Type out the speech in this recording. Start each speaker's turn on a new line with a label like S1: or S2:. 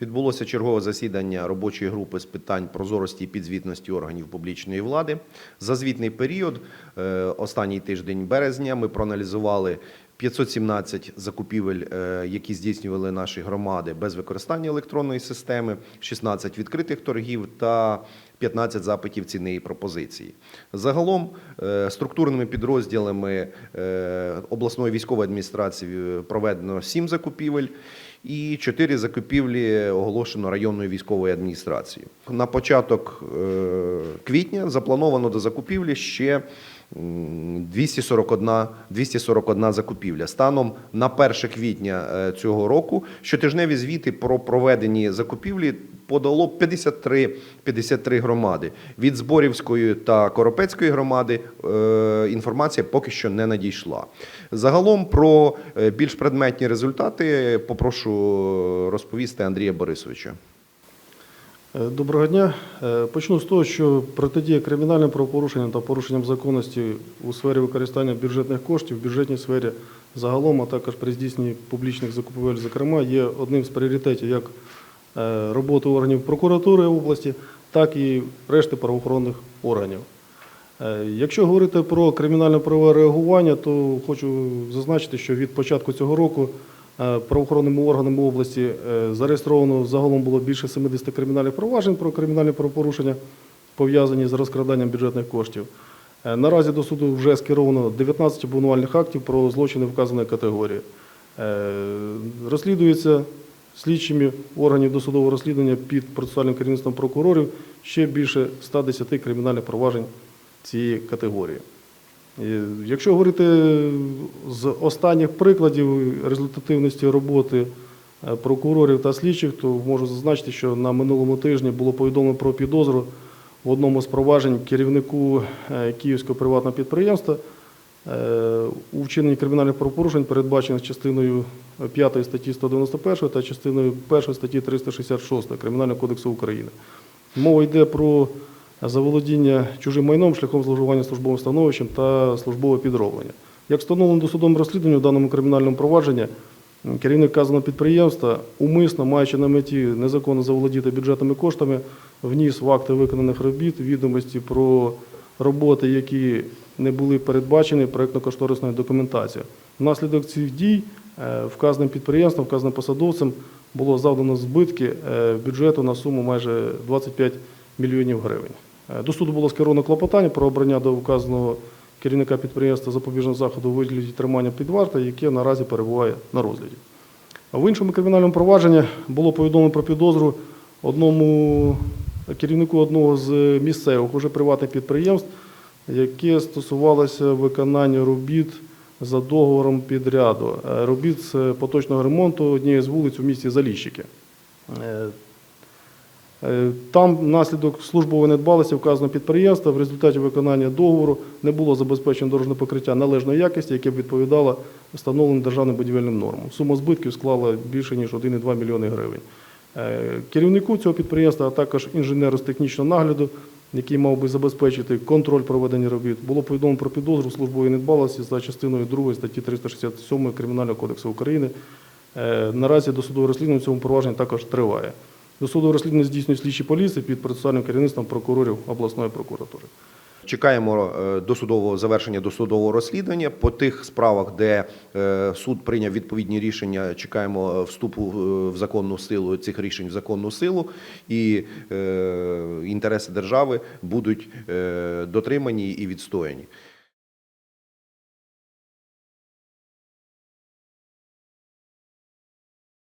S1: Відбулося чергове засідання робочої групи з питань прозорості і підзвітності органів публічної влади. За звітний період, е, останній тиждень березня, ми проаналізували 517 закупівель, е, які здійснювали наші громади без використання електронної системи, 16 відкритих торгів та 15 запитів ціни і пропозиції. Загалом е, структурними підрозділами е, обласної військової адміністрації проведено 7 закупівель і 4 закупівлі оголошено районною військовою адміністрацією. На початок квітня заплановано до закупівлі ще 241, 241 закупівля. Станом на 1 квітня е, цього року щотижневі звіти про проведені закупівлі подало 53, 53 громади. Від Зборівської та Коропецької громади е, інформація поки що не надійшла. Загалом про е, більш предметні результати попрошу розповісти Андрія Борисовича.
S2: Е, Доброго дня. Е, Почну з того, що протидія кримінальним правопорушенням та порушенням законності у сфері використання бюджетних коштів, в бюджетній сфері загалом, а також при здійсненні публічних закупівель, зокрема, є одним з пріоритетів як е, роботи органів прокуратури області, так і решти правоохоронних органів. Якщо говорити про кримінальне правове реагування, то хочу зазначити, що від початку цього року правоохоронними органами області е, зареєстровано загалом було більше 70 кримінальних проваджень про кримінальні правопорушення, пов'язані з розкраданням бюджетних коштів. Е, Наразі до суду вже скеровано 19 обвинувальних актів про злочини вказаної категорії. Е, Розслідується слідчими органів досудового розслідування під процесуальним керівництвом прокурорів ще більше 110 кримінальних проваджень цієї категорії. Якщо говорити з останніх прикладів результативності роботи е, прокурорів та слідчих, то можу зазначити, що на минулому тижні було повідомлено про підозру в одному з проваджень керівнику е, Київського приватного підприємства е, у вчиненні кримінальних правопорушень, передбачених частиною 5 статті 191 та частиною 1 статті 366 Кримінального кодексу України. Мова йде про заволодіння чужим майном шляхом зловживання службовим становищем та службове підроблення. Як встановлено досудовим розслідуванням в даному кримінальному провадженні, керівник вказаного підприємства, умисно маючи на меті незаконно заволодіти бюджетними коштами, вніс в акти виконаних робіт відомості про роботи, які не були передбачені проєктно-кошторисною документацією. Внаслідок цих дій е, вказаним підприємством, вказаним посадовцем було завдано збитки е, бюджету на суму майже 25 мільйонів гривень. Е, До суду було скеровано клопотання про обрання до вказаного керівника підприємства запобіжного заходу у вигляді тримання під вартою, яке наразі перебуває на розгляді. В іншому кримінальному провадженні було повідомлено про підозру одному керівнику одного з місцевих уже приватних підприємств, яке стосувалося виконання робіт за договором підряду. Е, Робіт з поточного ремонту однієї з вулиць у місті Заліщики. Е, Там внаслідок службової недбалості вказаного підприємства в результаті виконання договору не було забезпечено дорожнє покриття належної якості, яке б відповідало встановленим державним будівельним нормам. Сума збитків склала більше ніж 1,2 мільйони гривень. Е, Керівнику цього підприємства, а також інженеру з технічного нагляду, який мав би забезпечити контроль проведення робіт, було повідомлено про підозру службової недбалості за частиною 2 статті 367 Кримінального кодексу України. Е, Наразі досудове розслідування в цьому провадженні також триває. Досудове розслідування здійснює слідчі поліції під процесуальним керівництвом прокурорів обласної прокуратури.
S1: Чекаємо е, досудового завершення досудового розслідування. По тих справах, де е, суд прийняв відповідні рішення, чекаємо е, вступу в законну силу цих рішень в законну силу, і інтереси держави будуть дотримані і відстояні.